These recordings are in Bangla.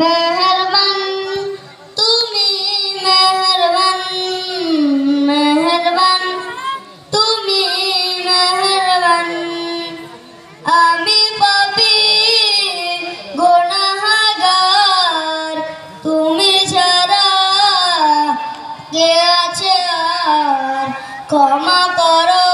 মেহরবান, তুমি মেহরবান মেহরবান, তুমি মেহরবান। আমি পাপি গোনাহাগার, তুমি ছাড়া কে আছে আর? ক্ষমা করো।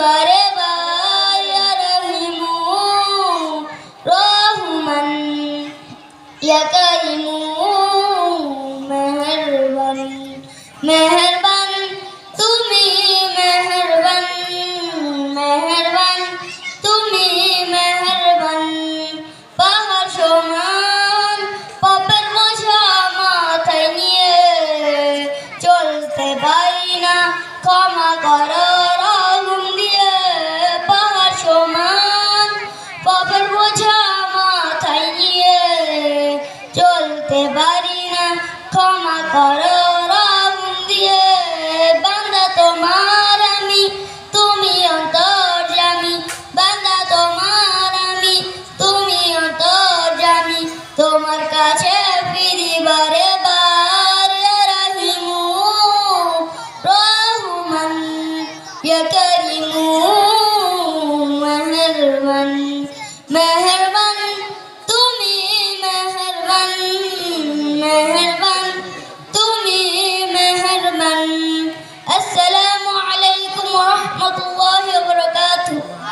বারে বার রহিমু, রহমান মেহেরবান তুমি মেহেরবান মেহেরবান, তুমি মেহেরবান, পাহাড় চলতে পারি না, ক্ষমা করার ক্ষমা করার